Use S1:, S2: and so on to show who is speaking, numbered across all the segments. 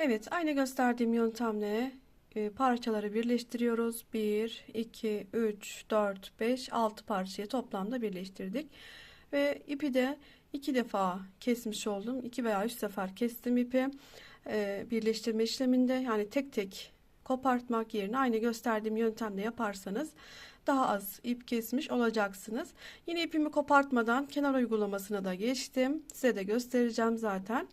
S1: Evet, aynı gösterdiğim yöntemle e, parçaları birleştiriyoruz. 1, 2, 3, 4, 5, 6 parçayı toplamda birleştirdik. Ve ipi de iki defa kesmiş oldum. 2 veya 3 sefer kestim ipi. E, birleştirme işleminde yani tek tek kopartmak yerine aynı gösterdiğim yöntemle yaparsanız daha az ip kesmiş olacaksınız. Yine ipimi kopartmadan kenar uygulamasına da geçtim. Size de göstereceğim zaten.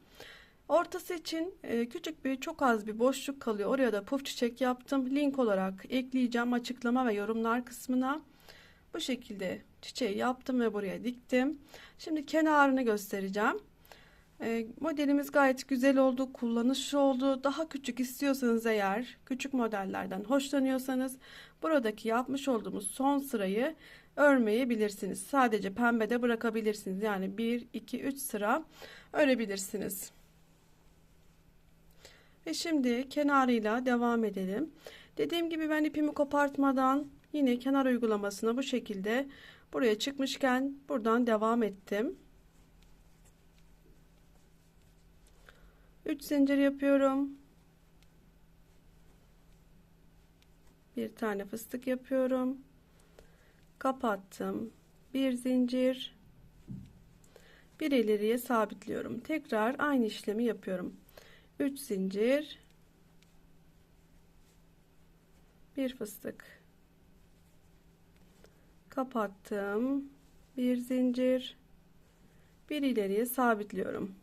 S1: Ortası için e, küçük bir çok az bir boşluk kalıyor. Oraya da puf çiçek yaptım. Link olarak ekleyeceğim açıklama ve yorumlar kısmına. Bu şekilde çiçeği yaptım ve buraya diktim. Şimdi kenarını göstereceğim. E, modelimiz gayet güzel oldu, kullanışlı oldu. Daha küçük istiyorsanız eğer, küçük modellerden hoşlanıyorsanız buradaki yapmış olduğumuz son sırayı örmeyebilirsiniz. Sadece pembede bırakabilirsiniz. Yani 1, 2, 3 sıra örebilirsiniz. Ve şimdi kenarıyla devam edelim. Dediğim gibi ben ipimi kopartmadan yine kenar uygulamasına bu şekilde buraya çıkmışken buradan devam ettim. 3 zincir yapıyorum. Bir tane fıstık yapıyorum. Kapattım. Bir zincir. Bir ileriye sabitliyorum. Tekrar aynı işlemi yapıyorum. 3 zincir. Bir fıstık. Kapattım. Bir zincir. Bir ileriye sabitliyorum.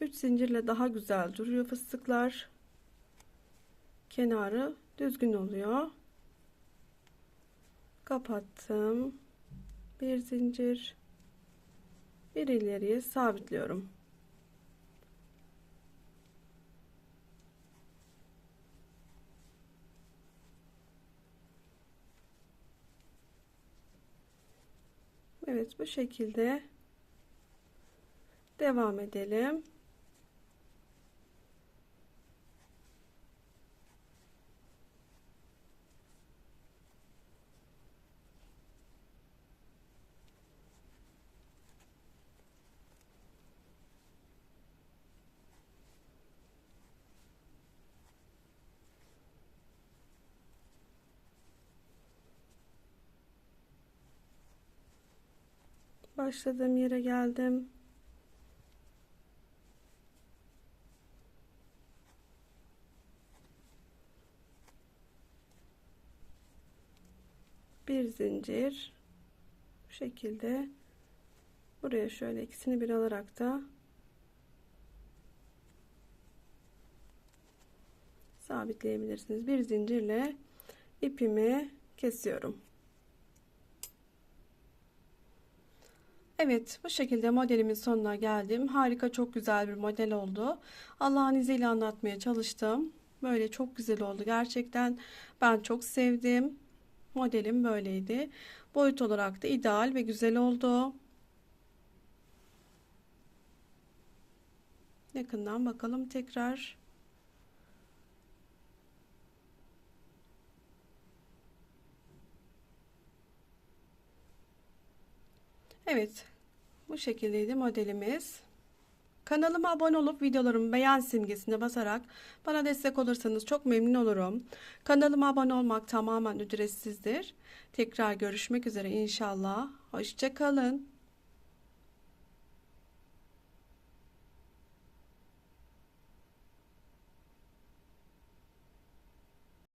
S1: 3 zincirle daha güzel duruyor fıstıklar. Kenarı düzgün oluyor. Kapattım. Bir zincir. Bir ileriye sabitliyorum Evet bu şekilde devam edelim. Başladığım yere geldim. Bir zincir bu şekilde buraya şöyle ikisini bir alarak da sabitleyebilirsiniz. Bir zincirle ipimi kesiyorum. Evet bu şekilde modelimin sonuna geldim. Harika çok güzel bir model oldu. Allah'ın izniyle anlatmaya çalıştım. Böyle çok güzel oldu gerçekten. Ben çok sevdim. Modelim böyleydi. Boyut olarak da ideal ve güzel oldu. Yakından bakalım tekrar. Evet. Bu şekildeydi modelimiz. Kanalıma abone olup videolarımı beğen simgesine basarak bana destek olursanız çok memnun olurum. Kanalıma abone olmak tamamen ücretsizdir. Tekrar görüşmek üzere inşallah. Hoşçakalın.